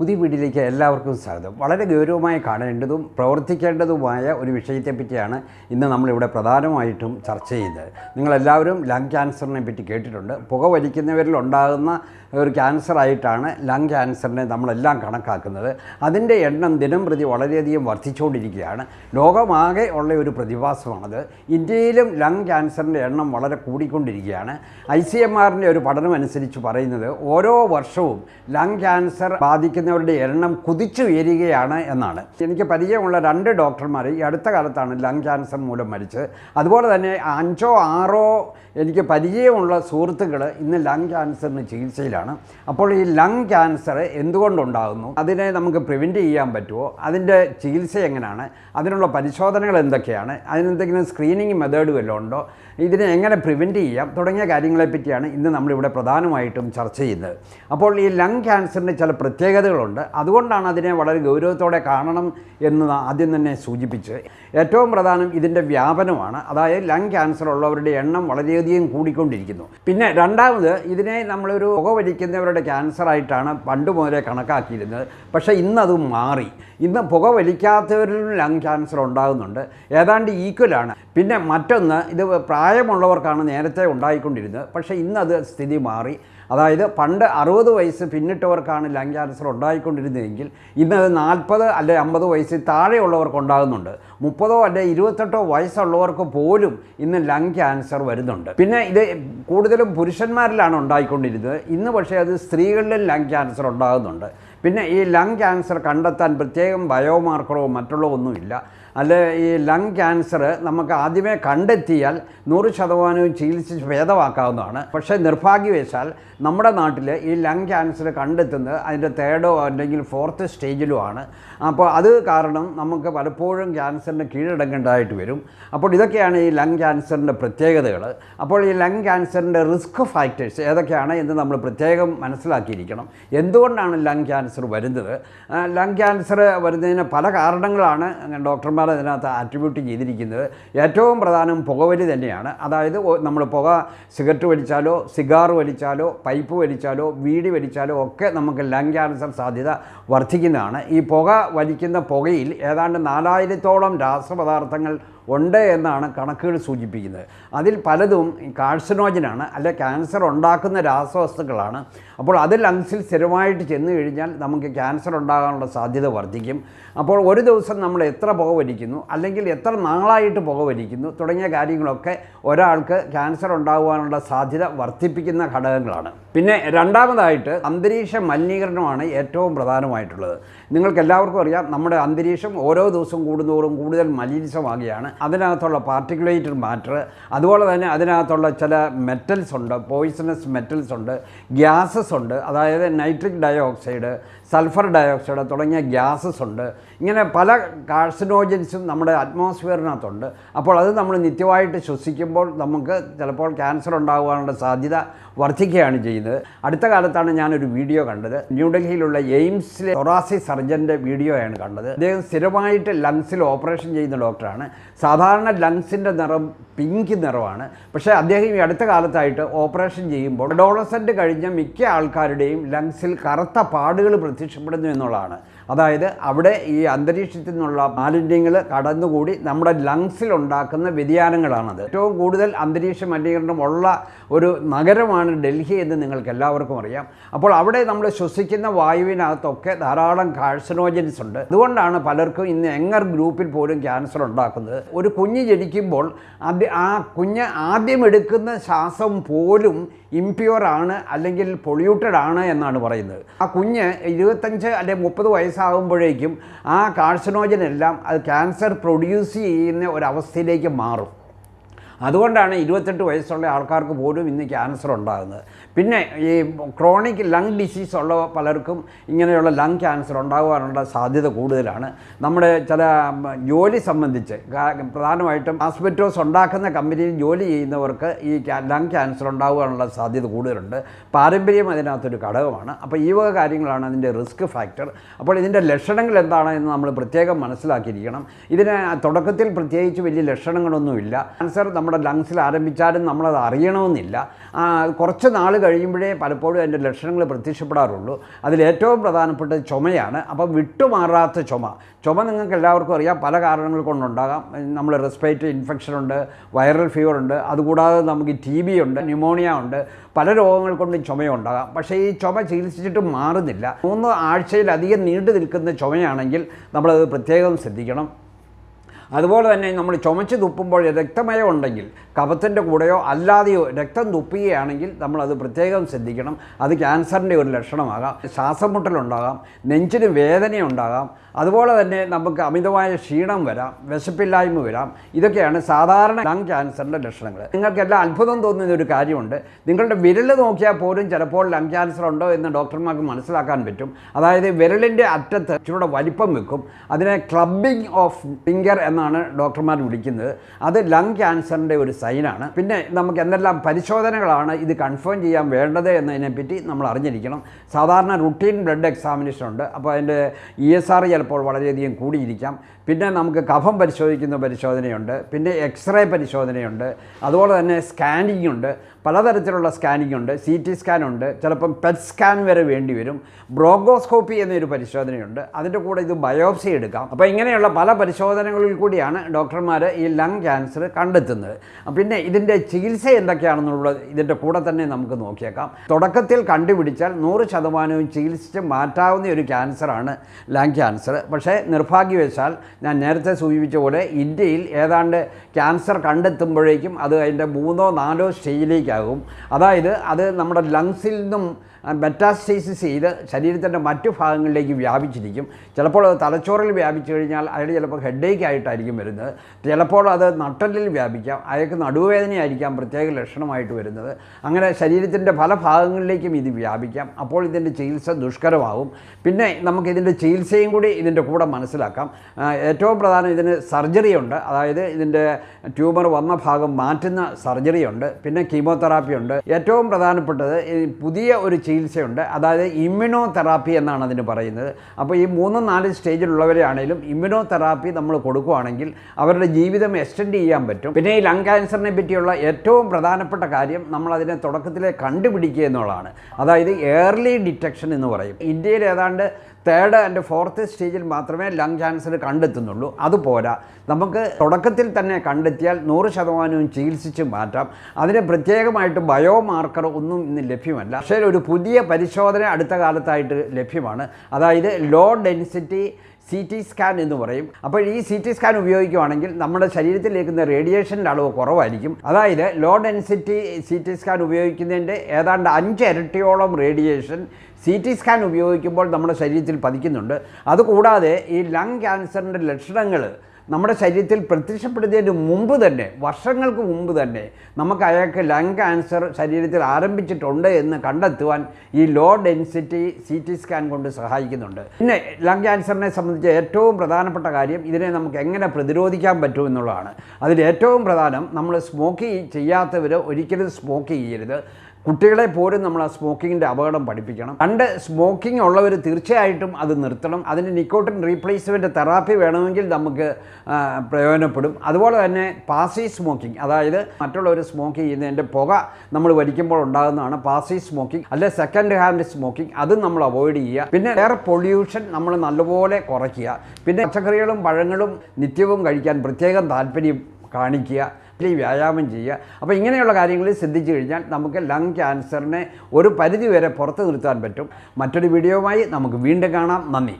പുതിയ വീട്ടിലേക്ക് എല്ലാവർക്കും സ്വാഗതം. വളരെ ഗൗരവമായി കാണേണ്ടതും പ്രവർത്തിക്കേണ്ടതുമായ ഒരു വിഷയത്തെപ്പറ്റിയാണ് ഇന്ന് നമ്മളിവിടെ പ്രധാനമായിട്ടും ചർച്ച ചെയ്യുന്നത് നിങ്ങളെല്ലാവരും ലങ് ക്യാൻസറിനെ പറ്റി കേട്ടിട്ടുണ്ട്. പുക വലിക്കുന്നവരിൽ ഉണ്ടാകുന്ന ഒരു ക്യാൻസറായിട്ടാണ് ലങ് ക്യാൻസറിനെ നമ്മളെല്ലാം കണക്കാക്കുന്നത്. അതിന്റെ എണ്ണം ദിനം പ്രതി വളരെയധികം വർദ്ധിച്ചുകൊണ്ടിരിക്കുകയാണ്. ലോകമാകെ ഉള്ള ഒരു പ്രതിഭാസമാണത്. ഇന്ത്യയിലും ലങ് ക്യാൻസറിന്റെ എണ്ണം വളരെ കൂടിക്കൊണ്ടിരിക്കുകയാണ്. ഐ സി എം ആറിന്റെ ഒരു പഠനം അനുസരിച്ച് പറയുന്നത് ഓരോ വർഷവും ലങ് ക്യാൻസർ ബാധിക്കുന്നവരുടെ എണ്ണം കുതിച്ചു ഉയരുകയാണ് എന്നാണ്. എനിക്ക് പരിചയമുള്ള രണ്ട് ഡോക്ടർമാർ ഈ അടുത്ത കാലത്താണ് ലങ് ക്യാൻസർ മൂലം മരിച്ചത്. അതുപോലെ തന്നെ അഞ്ചോ ആറോ എനിക്ക് പരിചയമുള്ള സുഹൃത്തുക്കൾ ഇന്ന് ലങ് ക്യാൻസറിന് ചികിത്സയിലാണ്. അപ്പോൾ ഈ ലങ് ക്യാൻസർ എന്തുകൊണ്ടുണ്ടാകുന്നു? അതിനെ നമുക്ക് പ്രിവെന്റ് ചെയ്യാൻ പറ്റുമോ? അതിന്റെ ചികിത്സ എങ്ങനെയാണ്? അതിനുള്ള പരിശോധനകൾ എന്തൊക്കെയാണ്? അതിനെന്തെങ്കിലും സ്ക്രീനിങ് മെത്തേഡ് വല്ലതും ഉണ്ടോ? ഇതിനെ എങ്ങനെ പ്രിവെന്റ് ചെയ്യാം? തുടങ്ങിയ കാര്യങ്ങളെപ്പറ്റിയാണ് ഇന്ന് നമ്മളിവിടെ പ്രധാനമായിട്ടും ചർച്ച ചെയ്യുന്നത്. അപ്പോൾ ഈ ലങ് ക്യാൻസറിന്റെ ചില പ്രത്യേകതകളുണ്ട് അതുകൊണ്ടാണ് അതിനെ വളരെ ഗൗരവത്തോടെ കാണണം എന്ന് ആദ്യം തന്നെ സൂചിപ്പിച്ച് ഏറ്റവും പ്രധാനം ഇതിന്റെ വ്യാപനമാണ്. അതായത് ലങ് ക്യാൻസർ ഉള്ളവരുടെ എണ്ണം വളരെയധികം കൂടിക്കൊണ്ടിരിക്കുന്നു. പിന്നെ രണ്ടാമത് ഇതിനെ നമ്മളൊരു പുക വലിക്കുന്നവരുടെ ക്യാൻസറായിട്ടാണ് പണ്ട് മുതലേ കണക്കാക്കിയിരുന്നത്. പക്ഷേ ഇന്നത് മാറി. ഇന്ന് പുകവലിക്കാത്തവരിലും ലങ് ക്യാൻസർ ഉണ്ടാകുന്നുണ്ട്. ഏതാണ്ട് ഈക്വലാണ് പിന്നെ മറ്റൊന്ന് ഇത് പ്രായമുള്ളവർക്കാണ് നേരത്തെ ഉണ്ടായിക്കൊണ്ടിരുന്നത്. പക്ഷേ ഇന്നത് സ്ഥിതി മാറി. അതായത് പണ്ട് അറുപത് വയസ്സ് പിന്നിട്ടവർക്കാണ് ലങ് ക്യാൻസർ ഉണ്ടായിക്കൊണ്ടിരുന്നതെങ്കിൽ ഇന്ന് അത് നാൽപ്പത് അല്ലെ അമ്പത് വയസ്സിൽ താഴെയുള്ളവർക്ക് ഉണ്ടാകുന്നുണ്ട്. മുപ്പതോ അല്ലെ ഇരുപത്തെട്ടോ വയസ്സുള്ളവർക്ക് പോലും ഇന്ന് ലങ് ക്യാൻസർ വരുന്നുണ്ട്. പിന്നെ ഇത് കൂടുതലും പുരുഷന്മാരിലാണ് ഉണ്ടായിക്കൊണ്ടിരുന്നത്. ഇന്ന് പക്ഷേ അത് സ്ത്രീകളിലും ലങ് ക്യാൻസർ ഉണ്ടാകുന്നുണ്ട്. പിന്നെ ഈ ലങ് ക്യാൻസർ കണ്ടെത്താൻ പ്രത്യേകം ബയോമാർക്കറോ മറ്റുള്ള ഒന്നുമില്ല. അല്ല ഈ ലങ് ക്യാൻസർ നമുക്ക് ആദ്യമേ കണ്ടെത്തിയാൽ നൂറ് ശതമാനവും ചികിത്സിച്ച് ഭേദമാക്കാവുന്നതാണ്. പക്ഷേ നിർഭാഗ്യവശാൽ നമ്മുടെ നാട്ടിൽ ഈ ലങ് ക്യാൻസർ കണ്ടെത്തുന്നത് അതിന്റെ തേർഡോ അല്ലെങ്കിൽ ഫോർത്ത് സ്റ്റേജിലോ ആണ്. അപ്പോൾ അത് കാരണം നമുക്ക് പലപ്പോഴും ക്യാൻസറിന് കീഴടങ്ങേണ്ടതായിട്ട് വരും. അപ്പോൾ ഇതൊക്കെയാണ് ഈ ലങ് ക്യാൻസറിന്റെ പ്രത്യേകതകൾ. അപ്പോൾ ഈ ലങ് ക്യാൻസറിന്റെ റിസ്ക് ഫാക്ടേഴ്സ് ഏതൊക്കെയാണ് എന്ന് നമ്മൾ പ്രത്യേകം മനസ്സിലാക്കിയിരിക്കണം. എന്തുകൊണ്ടാണ് ലങ് ക്യാൻസർ വരുന്നത്. ലങ് ക്യാൻസർ വരുന്നതിന് പല കാരണങ്ങളാണ് ഡോക്ടർമാർ അതിനകത്ത് ആട്രിബ്യൂട്ട് ചെയ്തിരിക്കുന്നത്. ഏറ്റവും പ്രധാനം പുകവലി തന്നെയാണ്. അതായത് നമ്മൾ പുക സിഗരറ്റ് വലിച്ചാലോ സിഗാർ വലിച്ചാലോ പൈപ്പ് വലിച്ചാലോ വീടി വലിച്ചാലോ ഒക്കെ നമുക്ക് ലങ് ക്യാൻസർ സാധ്യത വർദ്ധിക്കുന്നതാണ്. ഈ പുക വലിക്കുന്ന പുകയിൽ ഏതാണ്ട് നാലായിരത്തോളം രാസപദാർത്ഥങ്ങൾ ഉണ്ട് എന്നാണ് കണക്കുകൾ സൂചിപ്പിക്കുന്നത്. അതിൽ പലതും കാഴ്സനോജനാണ് അല്ലെ ക്യാൻസർ ഉണ്ടാക്കുന്ന രാസവസ്തുക്കളാണ്. അപ്പോൾ അത് ലങ്സിൽ സ്ഥിരമായിട്ട് ചെന്ന് കഴിഞ്ഞാൽ നമുക്ക് ക്യാൻസർ ഉണ്ടാകാനുള്ള സാധ്യത വർദ്ധിക്കും. അപ്പോൾ ഒരു ദിവസം നമ്മൾ എത്ര പുക വലിക്കുന്നു അല്ലെങ്കിൽ എത്ര നാളായിട്ട് പുക വലിക്കുന്നു തുടങ്ങിയ കാര്യങ്ങളൊക്കെ ഒരാൾക്ക് ക്യാൻസർ ഉണ്ടാകുവാനുള്ള സാധ്യത വർദ്ധിപ്പിക്കുന്ന ഘടകങ്ങളാണ്. പിന്നെ രണ്ടാമതായിട്ട് അന്തരീക്ഷ മലിനീകരണമാണ് ഏറ്റവും പ്രധാനമായിട്ടുള്ളത്. നിങ്ങൾക്ക് എല്ലാവർക്കും അറിയാം നമ്മുടെ അന്തരീക്ഷം ഓരോ ദിവസം കൂടുന്തോറും കൂടുതൽ മലിനസമാകുകയാണ് അതിനകത്തുള്ള പാർട്ടിക്കുലേറ്റഡ് മാറ്റർ അതുപോലെ തന്നെ അതിനകത്തുള്ള ചില മെറ്റൽസ് ഉണ്ട് പോയിസണസ് മെറ്റൽസ് ഉണ്ട് ഗ്യാസസ് ഉണ്ട് അതായത് നൈട്രിക് ഡയോക്സൈഡ് സൾഫർ ഡയോക്സൈഡ് തുടങ്ങിയ ഗ്യാസസ് ഉണ്ട്. ഇങ്ങനെ പല കാർസിനോജൻസും നമ്മുടെ അറ്റ്മോസ്ഫിയറിനകത്തുണ്ട്. അപ്പോൾ അത് നമ്മൾ നിത്യമായിട്ട് ശ്വസിക്കുമ്പോൾ നമുക്ക് ചിലപ്പോൾ ക്യാൻസർ ഉണ്ടാകാനുള്ള സാധ്യത വർദ്ധിക്കുകയാണ് ചെയ്യുന്നത് അടുത്ത കാലത്താണ് ഞാനൊരു വീഡിയോ കണ്ടത്. ന്യൂഡൽഹിയിലുള്ള എയിംസിലെ തൊറാസി സർജന്റെ വീഡിയോയാണ് കണ്ടത്. അദ്ദേഹം സ്ഥിരമായിട്ട് ലങ്സിൽ ഓപ്പറേഷൻ ചെയ്യുന്ന ഡോക്ടറാണ്. സാധാരണ ലങ്സിന്റെ നിറം പിങ്ക് നിറമാണ് പക്ഷേ അദ്ദേഹം ഈ അടുത്ത കാലത്തായിട്ട് ഓപ്പറേഷൻ ചെയ്യുമ്പോൾ ഡോളസെന്റ് കഴിഞ്ഞ മിക്ക ആൾക്കാരുടെയും ലങ്സിൽ കറുത്ത പാടുകൾ പ്രത്യക്ഷപ്പെടുന്നു എന്നുള്ളതാണ്. അതായത് അവിടെ ഈ അന്തരീക്ഷത്തിൽ നിന്നുള്ള മാലിന്യങ്ങൾ കടന്നുകൂടി നമ്മുടെ ലങ്സിൽ ഉണ്ടാക്കുന്ന വ്യതിയാനങ്ങളാണത്. ഏറ്റവും കൂടുതൽ അന്തരീക്ഷ മലിനീകരണം ഉള്ള ഒരു നഗരമാണ് ഡൽഹി എന്ന് നിങ്ങൾക്ക് എല്ലാവർക്കും അറിയാം. അപ്പോൾ അവിടെ നമ്മൾ ശ്വസിക്കുന്ന വായുവിനകത്തൊക്കെ ധാരാളം കാഴ്സനോജൻസ് ഉണ്ട്. അതുകൊണ്ടാണ് പലർക്കും ഇന്ന് എങ്ങർ ഗ്രൂപ്പിൽ പോലും ക്യാൻസർ ഉണ്ടാക്കുന്നത്. ഒരു കുഞ്ഞ് ജനിക്കുമ്പോൾ അത് ആ കുഞ്ഞ് ആദ്യം എടുക്കുന്ന ശ്വാസം പോലും ഇംപ്യൂർ ആണ് അല്ലെങ്കിൽ പൊള്യൂട്ടഡ് ആണ് എന്നാണ് പറയുന്നത്. ആ കുഞ്ഞ് ഇരുപത്തഞ്ച് അല്ലെങ്കിൽ മുപ്പത് വയസ്സാകുമ്പോഴേക്കും ആ കാർസിനോജൻ എല്ലാം അത് ക്യാൻസർ പ്രൊഡ്യൂസ് ചെയ്യുന്ന ഒരവസ്ഥയിലേക്ക് മാറും. അതുകൊണ്ടാണ് ഇരുപത്തെട്ട് വയസ്സുള്ള ആൾക്കാർക്ക് പോലും ഇന്ന് ക്യാൻസർ ഉണ്ടാകുന്നത്. പിന്നെ ഈ ക്രോണിക് ലങ് ഡിസീസ് ഉള്ള പലർക്കും ഇങ്ങനെയുള്ള ലങ് ക്യാൻസർ ഉണ്ടാകുവാനുള്ള സാധ്യത കൂടുതലാണ്. നമ്മുടെ ചില ജോലി സംബന്ധിച്ച് പ്രധാനമായിട്ടും ആസ്പെറ്റോസ് ഉണ്ടാക്കുന്ന കമ്പനിയിൽ ജോലി ചെയ്യുന്നവർക്ക് ഈ ലങ് ക്യാൻസർ ഉണ്ടാകാനുള്ള സാധ്യത കൂടുതലുണ്ട്. പാരമ്പര്യം അതിനകത്തൊരു ഘടകമാണ്. അപ്പോൾ ഈ വക കാര്യങ്ങളാണ് അതിന്റെ റിസ്ക് ഫാക്ടർ അപ്പോൾ ഇതിന്റെ ലക്ഷണങ്ങൾ എന്താണ് എന്ന് നമ്മൾ പ്രത്യേകം മനസ്സിലാക്കിയിരിക്കണം. ഇതിന് തുടക്കത്തിൽ പ്രത്യേകിച്ച് വലിയ ലക്ഷണങ്ങളൊന്നുമില്ല. ക്യാൻസർ നമ്മൾ നമ്മുടെ ലങ്സിൽ ആരംഭിച്ചാലും നമ്മളത് അറിയണമെന്നില്ല. കുറച്ച് നാൾ കഴിയുമ്പോഴേ പലപ്പോഴും അതിന്റെ ലക്ഷണങ്ങൾ പ്രത്യക്ഷപ്പെടാറുള്ളൂ. അതിലേറ്റവും പ്രധാനപ്പെട്ട ചുമയാണ്. അപ്പോൾ വിട്ടുമാറാത്ത ചുമ. ചുമ നിങ്ങൾക്ക് എല്ലാവർക്കും അറിയാം. പല കാരണങ്ങൾ കൊണ്ടുണ്ടാകാം. നമ്മൾ റെസ്പിറേറ്ററി ഇൻഫെക്ഷൻ ഉണ്ട് വൈറൽ ഫീവർ ഉണ്ട്. അതുകൂടാതെ നമുക്ക് ടി ബി ഉണ്ട് ന്യൂമോണിയ ഉണ്ട്. പല രോഗങ്ങൾ കൊണ്ടും ചുമയുണ്ടാകാം പക്ഷേ ഈ ചുമ ചികിത്സിച്ചിട്ട് മാറുന്നില്ല. മൂന്ന് ആഴ്ചയിലധികം നീണ്ടു നിൽക്കുന്ന ചുമയാണെങ്കിൽ നമ്മളത് പ്രത്യേകം ശ്രദ്ധിക്കണം. അതുപോലെ തന്നെ നമ്മൾ ചുമച്ച് തുപ്പുമ്പോൾ രക്തമയം ഉണ്ടെങ്കിൽ കഫത്തിന്റെ കൂടെയോ അല്ലാതെയോ രക്തം തുപ്പുകയാണെങ്കിൽ അത് പ്രത്യേകം ശ്രദ്ധിക്കണം. അത് ക്യാൻസറിന്റെ ഒരു ലക്ഷണമാകാം. ശ്വാസം മുട്ടലുണ്ടാകാം നെഞ്ചിന് വേദനയുണ്ടാകാം. അതുപോലെ തന്നെ നമുക്ക് അമിതമായ ക്ഷീണം വരാം. വിശപ്പില്ലായ്മ വരാം. ഇതൊക്കെയാണ് സാധാരണ ലങ് ക്യാൻസറിന്റെ ലക്ഷണങ്ങൾ. നിങ്ങൾക്കെല്ലാം അത്ഭുതം തോന്നുന്ന ഒരു കാര്യമുണ്ട്. നിങ്ങളുടെ വിരൽ നോക്കിയാൽ പോലും ചിലപ്പോൾ ലങ് ക്യാൻസർ ഉണ്ടോ എന്ന് ഡോക്ടർമാർക്ക് മനസ്സിലാക്കാൻ പറ്റും. അതായത് വിരലിന്റെ അറ്റത്ത് ഇച്ചിരൂടെ വലിപ്പം വെക്കും. അതിനെ ക്ലബിംഗ് ഓഫ് ഫിംഗർ എന്നാണ് ഡോക്ടർമാർ വിളിക്കുന്നത്. അത് ലങ് ക്യാൻസറിന്റെ ഒരു സൈനാണ്. പിന്നെ നമുക്ക് എന്തെല്ലാം പരിശോധനകളാണ് ഇത് കൺഫേം ചെയ്യാൻ വേണ്ടത് എന്നതിനെപ്പറ്റി നമ്മൾ അറിഞ്ഞിരിക്കണം. സാധാരണ റുട്ടീൻ ബ്ലഡ് എക്സാമിനേഷൻ ഉണ്ട്. അപ്പോൾ അതിന്റെ ഇ എസ് ആർ ചിലപ്പോൾ വളരെയധികം കൂടിയിരിക്കാം. പിന്നെ നമുക്ക് കഫം പരിശോധിക്കുന്ന പരിശോധനയുണ്ട്. പിന്നെ എക്സ്റേ പരിശോധനയുണ്ട്. അതുപോലെ തന്നെ സ്കാനിങ് ഉണ്ട്. പലതരത്തിലുള്ള സ്കാനിംഗ് ഉണ്ട് സി ടി സ്കാൻ ഉണ്ട് ചിലപ്പം പെറ്റ് സ്കാൻ വരെ വേണ്ടി വരും. ബ്രോഗോസ്കോപ്പി എന്നൊരു പരിശോധനയുണ്ട്. അതിന്റെ കൂടെ ഇത് ബയോപ്സി എടുക്കാം. അപ്പോൾ ഇങ്ങനെയുള്ള പല പരിശോധനകളിൽ കൂടിയാണ് ഡോക്ടർമാർ ഈ ലങ് ക്യാൻസർ കണ്ടെത്തുന്നത്. പിന്നെ ഇതിന്റെ ചികിത്സ എന്തൊക്കെയാണെന്നുള്ളത് ഇതിന്റെ കൂടെ തന്നെ നമുക്ക് നോക്കിയേക്കാം. തുടക്കത്തിൽ കണ്ടുപിടിച്ചാൽ നൂറ് ശതമാനവും ചികിത്സിച്ച് മാറ്റാവുന്ന ഒരു ക്യാൻസറാണ് ലങ് ക്യാൻസർ പക്ഷേ നിർഭാഗ്യവശാൽ ഞാൻ നേരത്തെ സൂചിപ്പിച്ച പോലെ ഇന്ത്യയിൽ ഏതാണ്ട് ക്യാൻസർ കണ്ടെത്തുമ്പോഴേക്കും അത് അതിന്റെ മൂന്നോ നാലോ സ്റ്റേജിലേക്കാകും അതായത് അത് നമ്മുടെ ലങ്സിൽ നിന്നും മെറ്റാസ്റ്റൈസിസ് ചെയ്ത് ശരീരത്തിന്റെ മറ്റു ഭാഗങ്ങളിലേക്ക് വ്യാപിച്ചിരിക്കും. ചിലപ്പോൾ അത് തലച്ചോറിൽ വ്യാപിച്ചു കഴിഞ്ഞാൽ അയാൾ ചിലപ്പോൾ ഹെഡേക്ക് ആയിട്ടായിരിക്കും വരുന്നത്. ചിലപ്പോൾ അത് നട്ടലിൽ വ്യാപിക്കാം. അയാൾക്ക് നടുവേദനയായിരിക്കാം പ്രത്യേക ലക്ഷണമായിട്ട് വരുന്നത്. അങ്ങനെ ശരീരത്തിന്റെ പല ഭാഗങ്ങളിലേക്കും ഇത് വ്യാപിക്കാം. അപ്പോൾ ഇതിന്റെ ചികിത്സ ദുഷ്കരമാവും പിന്നെ നമുക്ക് ഇതിന്റെ ചികിത്സയും കൂടി ഇതിന്റെ കൂടെ മനസ്സിലാക്കാം. ഏറ്റവും പ്രധാനം ഇതിന് സർജറി ഉണ്ട്. അതായത് ഇതിന്റെ ട്യൂമർ വന്ന ഭാഗം മാറ്റുന്ന സർജറി ഉണ്ട്. പിന്നെ കീമോതെറാപ്പി ഉണ്ട്. ഏറ്റവും പ്രധാനപ്പെട്ടത് പുതിയ ഒരു ചികിത്സയുണ്ട്. അതായത് ഇമ്മ്യൂണോ തെറാപ്പി എന്നാണ് അതിന് പറയുന്നത്. അപ്പോൾ ഈ മൂന്നും നാല് സ്റ്റേജിലുള്ളവരാണെങ്കിലും ഇമ്മ്യൂണോ തെറാപ്പി നമ്മൾ കൊടുക്കുകയാണെങ്കിൽ അവരുടെ ജീവിതം എക്സ്റ്റെൻഡ് ചെയ്യാൻ പറ്റും. പിന്നെ ഈ ലങ് ക്യാൻസറിനെ പറ്റിയുള്ള ഏറ്റവും പ്രധാനപ്പെട്ട കാര്യം നമ്മൾ അതിനെ തുടക്കത്തിലെ കണ്ടുപിടിക്കുക എന്നുള്ളതാണ്. അതായത് ഏർലി ഡിറ്റക്ഷൻ എന്ന് പറയും. ഇന്ത്യയിൽ ഏതാണ്ട് തേർഡ് ആൻഡ് ഫോർത്ത് സ്റ്റേജിൽ മാത്രമേ ലങ് ക്യാൻസർ കണ്ടെത്തുന്നുള്ളൂ. അതുപോരാ നമുക്ക് തുടക്കത്തിൽ തന്നെ കണ്ടെത്തിയാൽ നൂറ് ശതമാനവും ചികിത്സിച്ച് മാറ്റാം. അതിന് പ്രത്യേകമായിട്ട് ബയോ മാർക്കർ ഒന്നും ഇന്ന് ലഭ്യമല്ല. പക്ഷേ ഒരു പുതിയ പരിശോധന അടുത്ത കാലത്തായിട്ട് ലഭ്യമാണ്. അതായത് low density C T scan എന്ന് പറയും. അപ്പോൾ ഈ സി ടി സ്കാൻ ഉപയോഗിക്കുകയാണെങ്കിൽ നമ്മുടെ ശരീരത്തിലേക്കുന്ന റേഡിയേഷന്റെ അളവ് കുറവായിരിക്കും. അതായത് low density C T scan ഉപയോഗിക്കുന്നതിന്റെ ഏതാണ്ട് അഞ്ച് ഇരട്ടിയോളം റേഡിയേഷൻ സി ടി സ്കാൻ ഉപയോഗിക്കുമ്പോൾ നമ്മുടെ ശരീരത്തിൽ പതിക്കുന്നുണ്ട്. അതുകൂടാതെ ഈ ലങ് ക്യാൻസറിന്റെ ലക്ഷണങ്ങൾ നമ്മുടെ ശരീരത്തിൽ പ്രത്യക്ഷപ്പെടുന്നതിന് മുമ്പ് തന്നെ വർഷങ്ങൾക്ക് മുമ്പ് തന്നെ നമുക്ക് അയാൾക്ക് ലങ് ക്യാൻസർ ശരീരത്തിൽ ആരംഭിച്ചിട്ടുണ്ട് എന്ന് കണ്ടെത്തുവാൻ ഈ low density C T scan കൊണ്ട് സഹായിക്കുന്നുണ്ട്. പിന്നെ ലങ് ക്യാൻസറിനെ സംബന്ധിച്ച് ഏറ്റവും പ്രധാനപ്പെട്ട കാര്യം ഇതിനെ നമുക്ക് എങ്ങനെ പ്രതിരോധിക്കാൻ പറ്റും എന്നുള്ളതാണ്. അതിൽ ഏറ്റവും പ്രധാനം നമ്മൾ സ്മോക്ക് ചെയ്യാത്തവർ ഒരിക്കലും സ്മോക്ക് ചെയ്യരുത്. കുട്ടികളെ പോലും നമ്മൾ ആ സ്മോക്കിങ്ങിന്റെ അപകടം പഠിപ്പിക്കണം. പണ്ട് സ്മോക്കിംഗ് ഉള്ളവർ തീർച്ചയായിട്ടും അത് നിർത്തണം. അതിന്റെ നിക്കോട്ടിൻ റീപ്ലേസ്മെന്റ് തെറാപ്പി വേണമെങ്കിൽ നമുക്ക് പ്രയോജനപ്പെടും. അതുപോലെ തന്നെ പാസി സ്മോക്കിംഗ് അതായത് മറ്റുള്ളവർ സ്മോക്ക് ചെയ്യുന്നതിന്റെ പുക നമ്മൾ വലിക്കുമ്പോൾ ഉണ്ടാകുന്നതാണ് പാസി സ്മോക്കിംഗ് അല്ലെ സെക്കൻഡ് ഹാൻഡ് സ്മോക്കിംഗ്. അതും നമ്മൾ അവോയ്ഡ് ചെയ്യുക. പിന്നെ എയർ പൊല്യൂഷൻ നമ്മൾ നല്ലപോലെ കുറയ്ക്കുക. പിന്നെ പച്ചക്കറികളും പഴങ്ങളും നിത്യവും കഴിക്കാൻ പ്രത്യേകം താല്പര്യം കാണിക്കുക. ഈ വ്യായാമം ചെയ്യുക. അപ്പോൾ ഇങ്ങനെയുള്ള കാര്യങ്ങളിൽ ശ്രദ്ധിച്ചു കഴിഞ്ഞാൽ നമുക്ക് ലങ് ക്യാൻസറിനെ ഒരു പരിധി വരെ പുറത്ത് നിർത്താൻ പറ്റും. മറ്റൊരു വീഡിയോവുമായി നമുക്ക് വീണ്ടും കാണാം. നന്ദി.